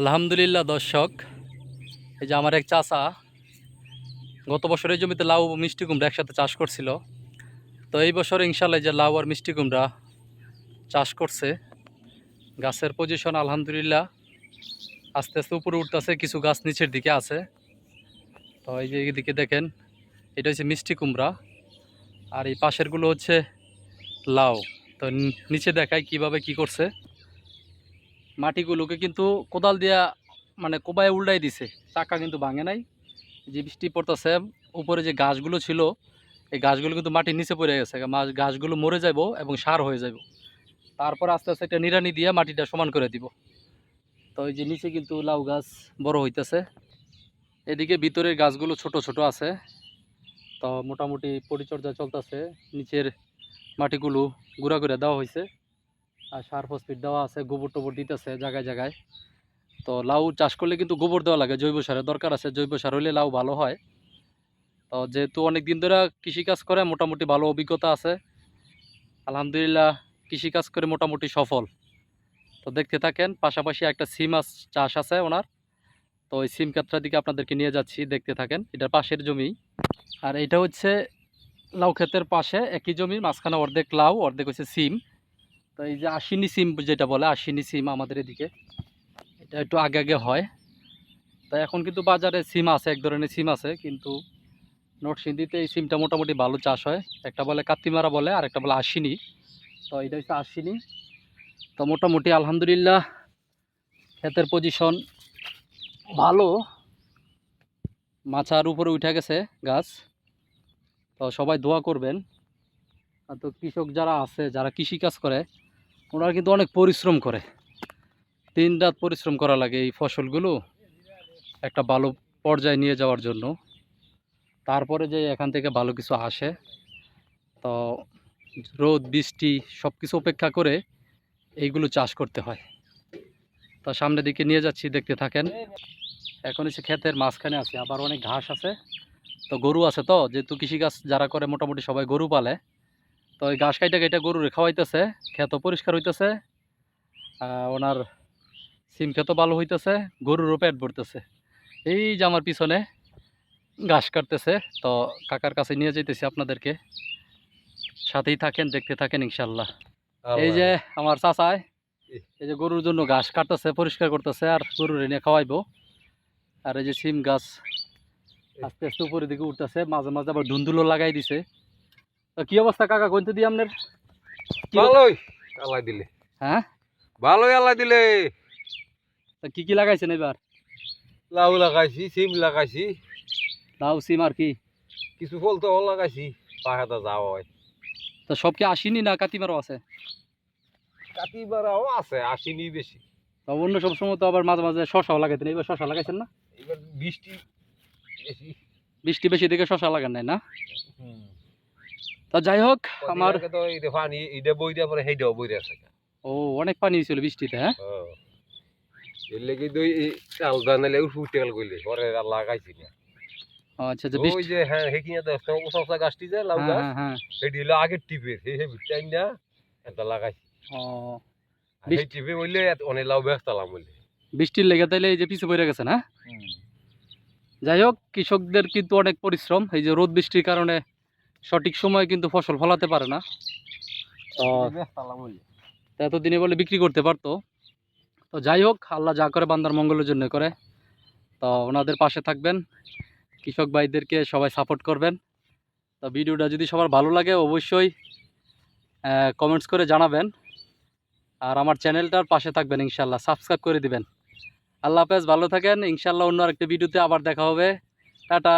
আলহামদুলিল্লাহ দর্শক, এই যে আমার এক চাচা গত বছর এই জমিতে লাউ মিষ্টি কুমড়া একসাথে চাষ করছিল। তো এই বছর ইনশাল্লাহ যে লাউ আর মিষ্টি কুমড়া চাষ করছে। গাছের পজিশন আলহামদুলিল্লাহ আস্তে আস্তে উপরে উঠতেছে, কিছু গাছ নিচের দিকে আছে। তো এই যে এদিকে দেখেন, এটা হচ্ছে মিষ্টি কুমড়া আর এই পাশেরগুলো হচ্ছে লাউ। তো নিচে দেখায় কীভাবে কি করছে। মাটিগুলোকে কিন্তু কোদাল দিয়া মানে কোবায় উল্টাই দিছে। চাকা কিন্তু ভাঙে নাই। যে বৃষ্টি পড়তেছে, উপরে যে গাছগুলো ছিল, এই গাছগুলো কিন্তু মাটির নিচে পড়ে গেছে। গাছগুলো মরে যাব এবং সার হয়ে যাব তারপর আস্তে আস্তে একটা নিড়ানি দিয়ে মাটিটা সমান করে দিব। তো এই যে নিচে কিন্তু লাউ গাছ বড় হইতেছে। এদিকে ভিতরের গাছগুলো ছোট ছোট আছে। তো মোটামুটি পরিচর্যা চলতেছে। নিচের মাটিগুলো গুঁড়া করে দেওয়া হয়েছে আর সার ফসফেট দেওয়া আছে, গোবর টোবর দিতেছে জায়গায় জায়গায়। তো লাউ চাষ করলে কিন্তু গোবর দেওয়া লাগে, জৈব সারের দরকার আছে। জৈব সার হলে লাউ ভালো হয়। তো যেহেতু অনেক দিন ধরে কৃষিকাজ করে, মোটামুটি ভালো অভিজ্ঞতা আছে। আলহামদুলিল্লাহ, কৃষিকাজ করে মোটামুটি সফল। তো দেখতে থাকেন, পাশাপাশি একটা সিম চাষ আছে ওনার। তো ওই সিম ক্ষেত্রের দিকে আপনাদেরকে নিয়ে যাচ্ছি, দেখতে থাকেন। এটার পাশের জমি। আর এটা হচ্ছে লাউ ক্ষেতের পাশে একই জমি, মাঝখানে অর্ধেক লাউ, অর্ধেক হচ্ছে সিম। তো এই যে আশ্বিনী সিম যেটা বলে, আশ্বিনী সিম আমাদের এদিকে, এটা একটু আগে আগে হয়। তো এখন কিন্তু বাজারে সিম আছে, এক ধরনের সিম আছে, কিন্তু নরসিংদীতে এই সিমটা মোটামুটি ভালো চাষ হয়। একটা বলে কাত্তিমারা বলে, আর একটা বলে আশ্বিনী। তো এটা হচ্ছে আশ্বিনী। তো মোটামুটি আলহামদুলিল্লাহ ক্ষেতের পজিশন ভালো। মাছার উপরে উঠে গেছে গাছ। তো সবাই দোয়া করবেন। আর তো কৃষক যারা আছে, যারা কৃষিকাজ করে ওনারা কিন্তু অনেক পরিশ্রম করে। দিন রাত পরিশ্রম করা লাগে এই ফসলগুলো একটা ভালো পর্যায়ে নিয়ে যাওয়ার জন্য। তারপরে যে এখান থেকে ভালো কিছু আসে, তো রোদ, বৃষ্টি সব কিছু উপেক্ষা করে এইগুলো চাষ করতে হয়। তো সামনের দিকে নিয়ে যাচ্ছি, দেখতে থাকেন। এখন এসে ক্ষেতের মাঝখানে আছে, আবার অনেক ঘাস আছে। তো গরু আছে তো, যেহেতু কৃষিকাজ যারা করে মোটামুটি সবাই গরু পালে। তো ওই ঘাস কাইটা কাইটা গরু খাওয়াইতেছে ক্ষেত পরিষ্কার হইতেছে ওনার সিম ক্ষেত ভালো হইতেছে গরুরও পেট ভরতেছে। এই যে আমার পিছনে ঘাস কাটতেছে তো কাকার কাছে নিয়ে যাইতেছি আপনাদেরকে। সাথেই থাকেন দেখতে থাকেন ইনশাল্লাহ। এই যে আমার চাচায় এই যে গরুর জন্য ঘাস কাটতেছে পরিষ্কার করতেছে আর গরুর এনে খাওয়াইবো। আর এই যে সিম গাছ আস্তে আস্তে উপরের দিকে উঠতেছে মাঝে মাঝে আবার ধুন্দুলো লাগাই দিছে। কি অবস্থা কাকা? কইতে দিই আপনার? ভালোই আল্লাহ দিলে। হ্যাঁ? ভালোই আল্লাহ দিলে। তা কি কি লাগাইছেন এবার? লাউ লাগাইছি সিম লাগাইছি। লাউ সিম আর কি? কিছু ফল তো লাগাইছি পাহাড়া যাওয়া হয়। তো সব কি আসেনি না কাতিমারও আছে? কাতি বাড়াও আছে আসেনি বেশি। তো অন্য সব সময় তো আবার মাঝে মাঝে শশাও লাগাইতেন এবার শশা লাগাইছেন না? এবার বৃষ্টি বেশি। বৃষ্টি বেশি দেখে শশা লাগান নাই না? তো যাই হোক আমার তো পানি বই দেওয়ার পরে সেইটাও বই আছে। ও অনেক পানি ছিল বৃষ্টিতে হ্যাঁ? এর লেগে তো আলাদা নালে উঠে গেল কইলে পরে আর লাগাইছি না। আচ্ছা আচ্ছা ওই যে হ্যাঁ উঁচা উঁচা গাছটি যে লাউ হ্যাঁ গাছ হ্যাঁ সেটি হলো আগের টিপের সেই সেই টাইম না এটা লাগাইছি। ও। সেই টিপে বললে অনেক লাউ বললে বৃষ্টির লেগে তাইলে এই যে পিছু পড়ে গেছে না? যাই হোক কৃষকদের কিন্তু অনেক পরিশ্রম এই যে রোদ বৃষ্টির কারণে সঠিক সময়ে কিন্তু ফসল ফলাতে পারে না। তো এতদিনে বলে বিক্রি করতে পারতো। তো যাই হোক আল্লাহ যা করে বান্দার মঙ্গলের জন্য করে। তো ওনাদের পাশে থাকবেন। কৃষক ভাইদেরকে সবাই সাপোর্ট করবেন। তো ভিডিওটা যদি সবার ভালো লাগে অবশ্যই কমেন্টস করে জানাবেন। আর আমার চ্যানেলটার পাশে থাকবেন ইনশাল্লাহ সাবস্ক্রাইব করে দিবেন। আল্লাহ হাফেজ ভালো থাকেন। ইনশাল্লাহ অন্য আরেকটা ভিডিওতে আবার দেখা হবে। টাটা।